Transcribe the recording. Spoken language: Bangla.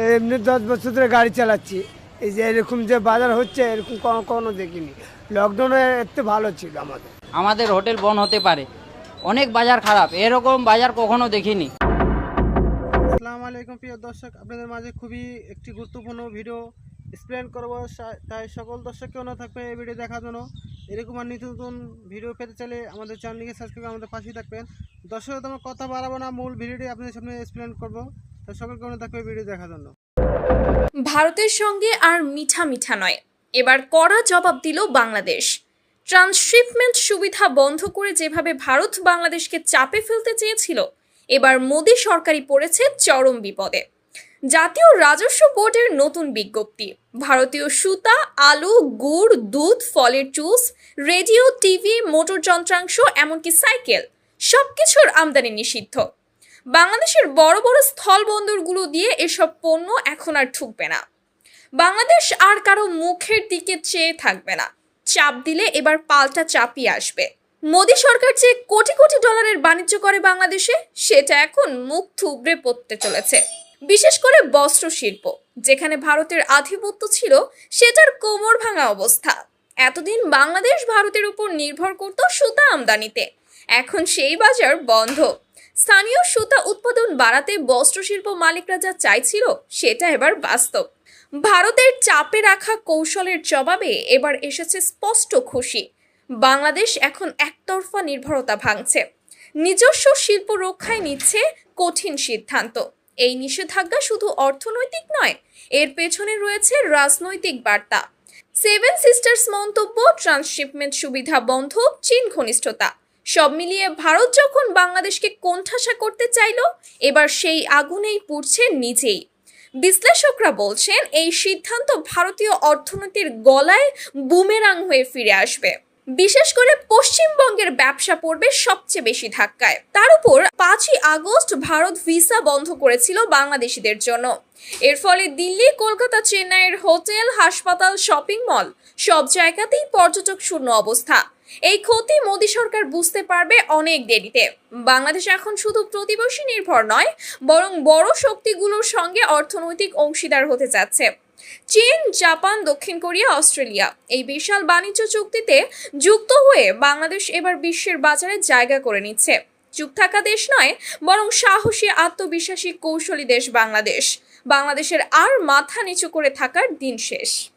এমনি দশ বছর ধরে গাড়ি চালাচ্ছি। এই যে এরকম যে বাজার হচ্ছে এরকম কখনো কখনো দেখিনি। লকডাউনে একটু ভালো ছিল আমাদের। আমাদের হোটেল বন্ধ হতে পারে। অনেক বাজার খারাপ। এরকম বাজার কখনো দেখিনি। আসসালামু আলাইকুম প্রিয় দর্শক। আপনাদের মাঝে খুবই একটি গুরুত্বপূর্ণ ভিডিও এক্সপ্লেন করব। তাই সকল দর্শককে অনুরোধ থাকবে এই ভিডিও দেখার জন্য। এরকম আর নিত্য নতুন ভিডিও পেতে চাইলে আমাদের চ্যানেলকে সাবস্ক্রাইব করে আমাদের পাশেই থাকবেন। দর্শক তোমার কথা বাড়াবো না। মূল ভিডিওটি আপনাদের সামনে এক্সপ্লেন করব। ভারতের সঙ্গে আর মিঠা মিঠা নয়। এবার কড়া জবাব দিল বাংলাদেশ। ট্রান্সশিপমেন্ট সুবিধা বন্ধ করে যেভাবে ভারত বাংলাদেশকে চাপে ফেলতে চেয়েছিল, এবার মোদী সরকারই পড়েছে চরম বিপদে। জাতীয় রাজস্ব বোর্ডের নতুন বিজ্ঞপ্তি, ভারতীয় সুতা, আলু, গুড়, দুধ, ফলের জুস, রেডিও, টিভি, মোটর যন্ত্রাংশ, এমনকি সাইকেল, সবকিছুর আমদানি নিষিদ্ধ। বাংলাদেশের বড় বড় স্থল স্থলবন্দরগুলো দিয়ে এসব পণ্য এখন আর ঠুকবে না। বাংলাদেশ আর কারও মুখের দিকে চেয়ে থাকবে না। চাপ দিলে এবার পাল্টা চাপই আসবে। মোদী সরকার যে কোটি কোটি ডলারের বাণিজ্য করে বাংলাদেশে, সেটা এখন মুখ থুবড়ে পড়তে চলেছে। বিশেষ করে বস্ত্র শিল্প, যেখানে ভারতের আধিপত্য ছিল, সেটার কোমর ভাঙা অবস্থা। এতদিন বাংলাদেশ ভারতের উপর নির্ভর করত সুতা আমদানিতে। এখন সেই বাজার বন্ধ। স্থানীয় সুতা উৎপাদন বাড়াতে বস্ত্রশিল্প মালিকরা যা চাইছিল, সেটা এবার বাস্তব। ভারতের চাপে রাখা কৌশলের জবাবে এবার এসেছে স্পষ্ট খুশি। বাংলাদেশ এখন একতরফা নির্ভরতা ভাঙছে। নিজস্ব শিল্প রক্ষায় নিচ্ছে কঠিন সিদ্ধান্ত। এই নিষেধাজ্ঞা শুধু অর্থনৈতিক নয়, এর পেছনে রয়েছে রাজনৈতিক বার্তা। সেভেন সিস্টার্স মন্তব্য, ট্রান্সশিপমেন্ট সুবিধা বন্ধ চীন ঘনিষ্ঠতা। সব মিলিয়ে ভারত যখন বাংলাদেশকে কোণঠাসা করতে চাইল, এবার সেই আগুনেই পুড়ছে নিজেই। বিশ্লেষকরা বলছেন, এই সিদ্ধান্ত ভারতীয় অর্থনীতির গলায় বুমেরাং হয়ে ফিরে আসবে। বিশেষ করে পশ্চিমবঙ্গের ব্যবসা পড়বে সবচেয়ে বেশি ধাক্কায়। তার উপর পাঁচই আগস্ট ভারত ভিসা বন্ধ করেছিল বাংলাদেশিদের জন্য। এর ফলে দিল্লি, কলকাতা, চেন্নাইয়ের হোটেল, হাসপাতাল, শপিং মল সব জায়গাতেই পর্যটক শূন্য অবস্থা। এই ক্ষতি মোদী সরকার বুঝতে পারবে অনেক দেরিতে। বাংলাদেশ এখন শুধু প্রতিবেশী নির্ভর নয়, বরং বড় শক্তিগুলোর সঙ্গে অর্থনৈতিক অংশীদার হতে যাচ্ছে চীন, জাপান, দক্ষিণ কোরিয়া, অস্ট্রেলিয়া এই বিশাল বাণিজ্য চুক্তিতে যুক্ত হয়ে বাংলাদেশ এবার বিশ্বের বাজারে জায়গা করে নিচ্ছে। চুপ থাকা দেশ নয়, বরং সাহসী আত্মবিশ্বাসী কৌশলী দেশ বাংলাদেশ। বাংলাদেশের আর মাথা নিচু করে থাকার দিন শেষ।